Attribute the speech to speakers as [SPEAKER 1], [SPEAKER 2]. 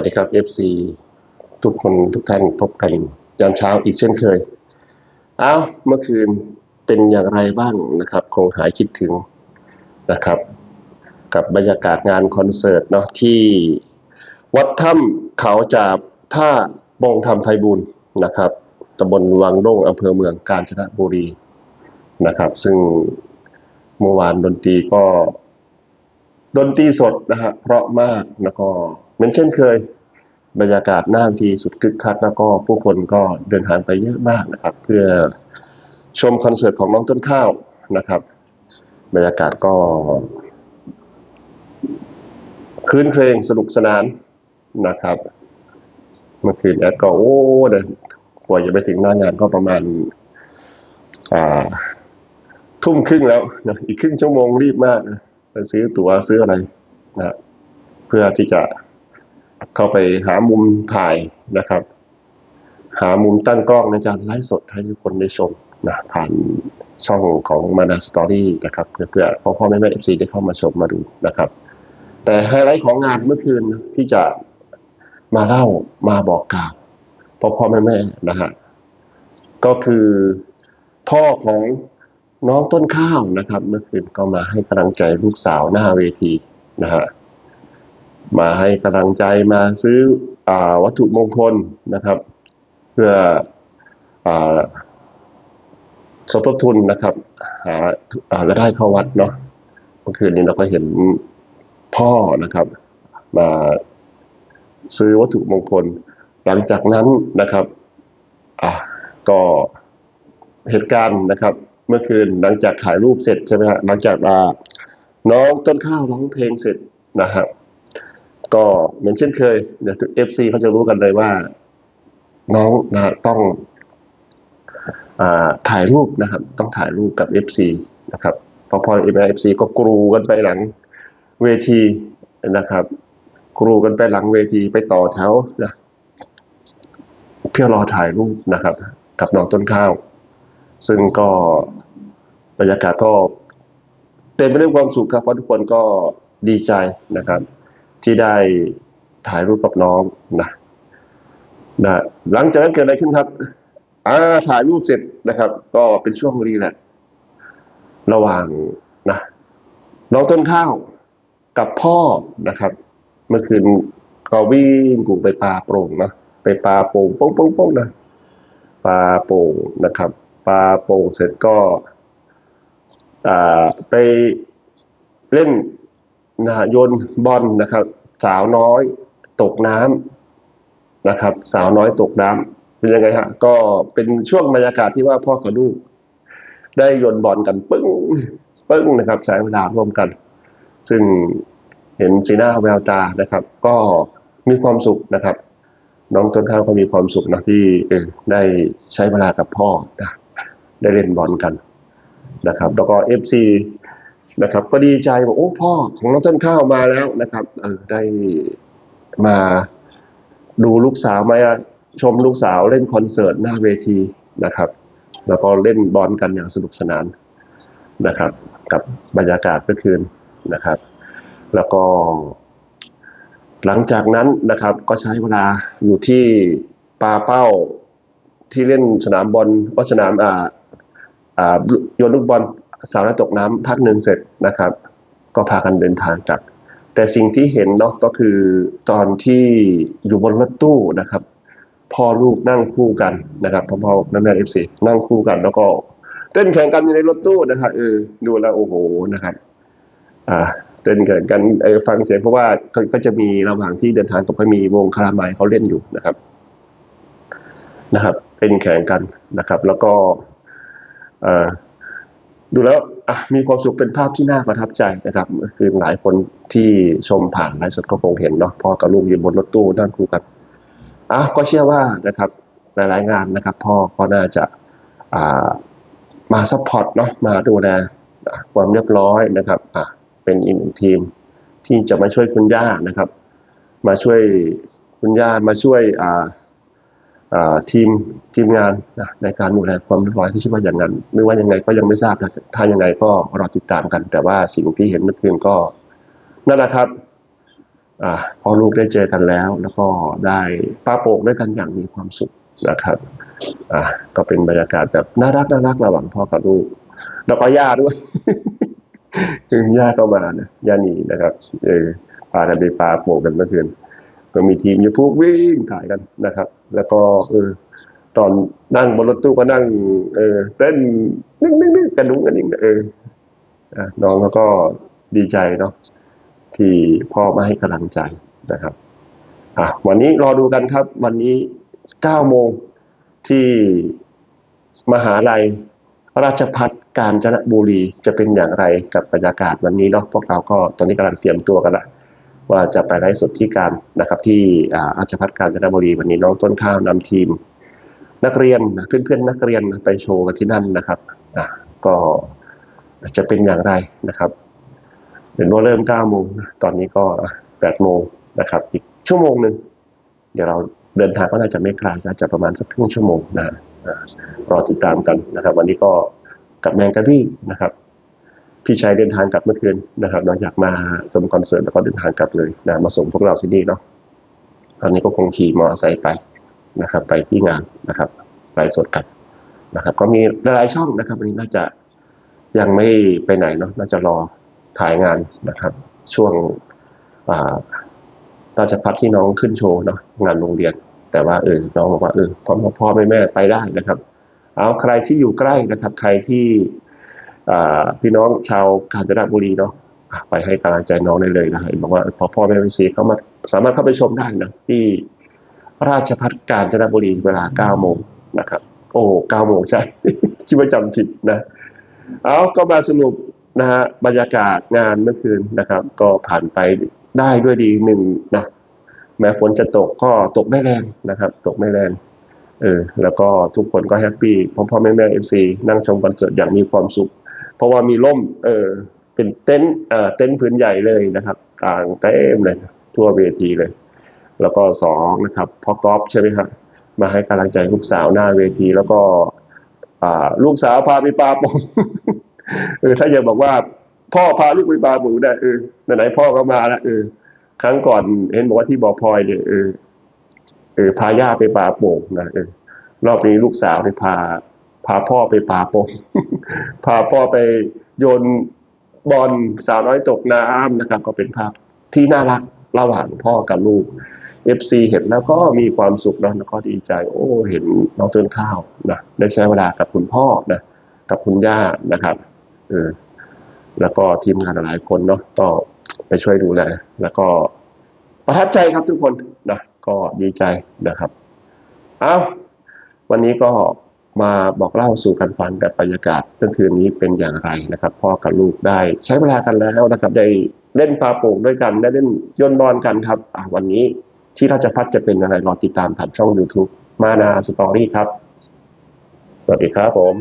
[SPEAKER 1] สวัสดีครับ FC ทุกคนทุกท่านพบกันยามเช้าอีกเช่นเคย เอาเมื่อคืนเป็นอย่างไรบ้างนะครับ คงหายคิดถึงนะครับ กับบรรยากาศงานคอนเสิร์ตเนาะที่วัดถ้ำเขาจาบท่าบงธรรมไทยบุญนะครับตำบลวังโด่งอำเภอเมืองกาญจนบุรีนะครับ ซึ่งเมื่อวานดนตรีก็ดนตรีสดนะฮะเพราะมากแล้วก็เหมือนเช่นเคย บรรยากาศหน้าทีสุดคึกคักแล้วก็ผู้คนก็เดินทางไปเยอะมากนะครับ เพื่อชมคอนเสิร์ตของน้องต้นข้าวนะครับ บรรยากาศก็คืนเพลงสนุกสนานนะครับ เมื่อคืนแอดก็โอ้เดินกว่าจะไปถึงหน้างานก็ประมาณทุ่มครึ่งแล้วนะอีกครึ่งชั่วโมงรีบมากนะไปซื้อตั๋วซื้ออะไรนะเพื่อที่จะ เข้าไปหามุมถ่ายนะครับ หามุมตั้งกล้องในการไลฟ์สดให้ทุกคนได้ชมนะผ่านช่องของมานาสตอรี่นะครับเพื่อเพื่อพ่อพ่อแม่แม่เอฟซีได้เข้ามาชมมาดูนะครับ แต่ไฮไลท์ของงานเมื่อคืนที่จะมาเล่ามาบอกกล่าวพ่อพ่อแม่แม่นะฮะก็คือพ่อของน้องต้นข้าวนะครับ เมื่อคืนก็มาให้กำลังใจลูกสาวหน้าเวทีนะฮะ มาให้กำลังใจมาซื้ออวัตถุมงคลนะครับ เพื่ออสมทบทุนนะครับ หาอ่ารายได้เข้าวัดเนาะเมื่อคืนนี้เราก็เห็นพ่อนะครับ มาซื้อวัตถุมงคล หลังจากนั้นนะครับอะก็เหตุการณ์นะครับ เมื่อคืนหลังจากถ่ายรูปเสร็จใช่ไหมฮะหลังจากน้องต้นข้าวร้องเพลงเสร็จนะฮะ ก็เหมือนเช่นเคยเดี๋ยวเอฟซีเขาจะรู้กันเลยว่า น้องนะต้องอถ่ายรูปนะครับ ต้องถ่ายรูปกับ FC นะครับพอพอเอฟซีก็กรูกันไปหลังเวทีนะครับ กรูกันไปหลังเวทีไปต่อแถวนะเพื่อรอถ่ายรูปนะครับ กับน้องต้นข้าว ซึ่งก็บรรยากาศก็เต็มไปด้วยความสุขครับเพราะทุกคนก็ดีใจนะครับ ที่ได้ถ่ายรูปกับน้องนะนะหลังจากนั้นเกิดอะไรขึ้นครับอ่าถ่ายรูปเสร็จนะครับ ก็เป็นช่วงรีแลกระหว่างนะน้องต้นข้าวกับพ่อนะครับ เมื่อคืนก็วิ่งกูไปปลาโปร่งนะไปปลาโป่งโป้งโป้งโป้งนะปลาโป่งนะครับปลาโป่งเสร็จก็อ่าไปเล่น นะโยนบอลนะครับ สาวน้อยตกน้ำนะครับ สาวน้อยตกน้ำเป็นยังไงฮะก็เป็นช่วงบรรยากาศที่ว่าพ่อกับลูกได้โยนบอลกันปึ้งปึ้งนะครับใช้เวลาร่วมกัน ซึ่งเห็นสีหน้าแววตานะครับ ก็มีความสุขนะครับ น้องต้นข้าวก็มีความสุขนะที่ได้ใช้เวลากับพ่อนะได้เล่นบอลกันนะครับ แล้วก็เอฟซี นะครับ ก็ดีใจบอกโอ้พ่อของน้องต้นข้าวมาแล้วนะครับเออได้มาดูลูกสาวมาชมลูกสาวเล่นคอนเสิร์ตหน้าเวทีนะครับ แล้วก็เล่นบอลกันอย่างสนุกสนานนะครับ กับบรรยากาศเมื่อคืนนะครับ แล้วก็ หลังจากนั้นนะครับ ก็ใช้เวลาอยู่ที่ปาเป้าที่เล่นสนามบอลว่าสนามอ่าอ่าโยนลูกบอล สาวน้อยตกน้ำพักหนึ่งเสร็จนะครับ ก็พากันเดินทางกลับ แต่สิ่งที่เห็นเนาะก็คือตอนที่อยู่บนรถตู้นะครับพ่อลูกนั่งคู่กันนะครับพ่อพ่อแม่แม่เอฟซีนั่งคู่กัน แล้วก็เต้นแข่งกันอยู่ในรถตู้นะครับเออดูแล้วโอ้โหนะครับ อ่าเต้นแข่งกันเออฟังเสียงเพราะว่าก็จะมีระหว่างที่เดินทางกับก็มีวงคาราไมเขาเล่นอยู่นะครับ นะครับเต้นแข่งกันนะครับ แล้วก็อ่อ ดูแล้วมีความสุขเป็นภาพที่น่าประทับใจนะครับ คือหลายคนที่ชมผ่านไลฟ์สดก็คงเห็นเนาะพ่อกับลูกยืนบนรถตู้นั่งคู่กันอะก็เชื่อว่านะครับหลายๆงานนะครับ พ่อก็น่าจะอ่ามาซัพพอร์ตเนาะมาดูแลความเรียบร้อยนะครับอะเป็นอีกหนึ่งทีมที่จะมาช่วยคุณย่านะครับ มาช่วยคุณย่ามาช่วยอ่า ทีมทีมงานนะในการดูแลความเรียบร้อยที่ชื่อว่าอย่างนั้นหรือว่ายังไงก็ยังไม่ทราบนะถ้ายังไงก็รอติดตามกัน แต่ว่าสิ่งที่เห็นเมื่อคืนก็นั่นแหละครับอพ่อลูกได้เจอกันแล้ว แล้วก็ได้ป้าโป่งด้วยกันอย่างมีความสุขนะครับอ่าก็เป็นบรรยากาศแบบน่ารักน่ารักระหว่างพ่อกับลูก แล้วก็ย่าด้วยคือย่าก็มานะย่าหนีนะครับเออพากันไปปลาโป่งกันเมื่อคืน ก็มีทีมยูพูบวิ่งถ่ายกันนะครับ แล้วก็เออตอนนั่งบนรถตู้ก็นั่ง เออเต้นนิ่งๆๆกันนุ้งกันนิ่งเออน้องเขาก็ดีใจเนาะที่พ่อมาให้กำลังใจนะครับอะวันนี้รอดูกันครับ วันนี้เก้าโมงที่มหาลัยราชพัฒกาญจนบุรีจะเป็นอย่างไรกับบรรยากาศวันนี้เนาะพวกเราก็ตอนนี้กำลังเตรียมตัวกันละ ว่าจะไปไลฟ์สดที่การนะครับ ที่อาราชพัฒกาญจนบุรีวันนี้น้องต้นข้าวนำทีม นักเรียนนะเพื่อนๆนักเรียนไปโชว์กันที่นั่นนะครับอะก็จะเป็นอย่างไรนะครับเห็นว่าเริ่ม9โมงตอนนี้ก็8โมงนะครับ อีกชั่วโมงหนึ่งเดี๋ยวเราเดินทางก็น่าจะไม่ไกลน่าจะประมาณสักครึ่งชั่วโมงนะรอติดตามกันนะครับ วันนี้ก็กับแมงกะพี่นะครับ พี่ชายเดินทางกลับเมื่อคืนนะครับหลังจากมาชมคอนเสิร์ตแล้วก็เดินทางกลับเลยนะมาส่งพวกเราที่นี่เนาะตอนนี้ก็คงขี่มอเตอร์ไซค์ไปนะครับ ไปที่งานนะครับไลฟ์สดกันนะครับ ก็มีหลายช่องนะครับวันนี้น่าจะยังไม่ไปไหนเนาะน่าจะรอถ่ายงานนะครับ ช่วงอ่าราชพัฒที่น้องขึ้นโชว์เนาะงานโรงเรียน แต่ว่าเออน้องบอกว่าเออพ่อพ่อแม่แม่ไปได้นะครับ เอาใครที่อยู่ใกล้นะครับ ใครที่ พี่น้องชาวกาญจนบุรีเนาะไปให้กำลังใจน้องได้เลยนะเห็นบอกว่าพอพ่อแม่ไปซีเขามาสามารถเข้าไปชมได้นะที่ราชพัฒกาญจนบุรีเวลา9โมงนะครับ โอ้9โมงใช่ คิดว่าจำผิดนะ เอาก็มาสรุปนะฮะบรรยากาศงานเมื่อคืนนะครับ ก็ผ่านไปได้ด้วยดีหนึ่งนะแม้ฝนจะตกก็ตกไม่แรงนะครับ ตกไม่แรงเออแล้วก็ทุกคนก็แฮปปี้พ่อพ่อแม่แม่เอฟซีนั่งชมคอนเสิร์ตอย่างมีความสุข เพราะว่ามีร่ม เออ เป็นเต็นท์เอ่อเต็นท์พื้นใหญ่เลยนะครับกลางเต็มเลย ทั่วเวทีเลย แล้วก็สองนะครับพ่อกอฟใช่ไหมครับมาให้กำลังใจลูกสาวหน้าเวที แล้วก็ อ่า ลูกสาวพาไปปลาปงเออถ้าอย่าบอกว่าพ่อพาลูกไปปลาปูได้เออไหนๆพ่อก็มาแล้วเออ ครั้งก่อนเห็นบอกว่าที่บ่อพลอยเนี่ยเออเออพาย่าไปปลาโป่งนะเออรอบนี้ลูกสาวไปพา พาพ่อไปปลาปงพาพ่อไปโยนบอลสาวน้อยตกน้ำนะครับ ก็เป็นภาพที่น่ารักระหว่างพ่อกับลูก FC เห็นแล้วก็มีความสุขนะแล้วก็ดีใจ โอ้เห็นน้องต้นข้าวนะได้ใช้เวลากับคุณพ่อนะกับคุณย่านะครับเออแล้วก็ทีมงานหลายคนเนาะก็ไปช่วยดูแลแล้วก็ประทับใจครับทุกคนนะก็ดีใจนะครับ เอาวันนี้ก็ มาบอกเล่าสู่กันฟังกับบรรยากาศเมื่อคืนนี้เป็นอย่างไรนะครับ พ่อกับลูกได้ใช้เวลากันแล้วนะครับได้เล่นปลาโป่งด้วยกันได้เล่นยนบอลกันครับวันนี้ที่ราชพัฒจะเป็นอะไรรอติดตามผ่านช่อง YouTube มานาสตอรี่ครับ สวัสดีครับผม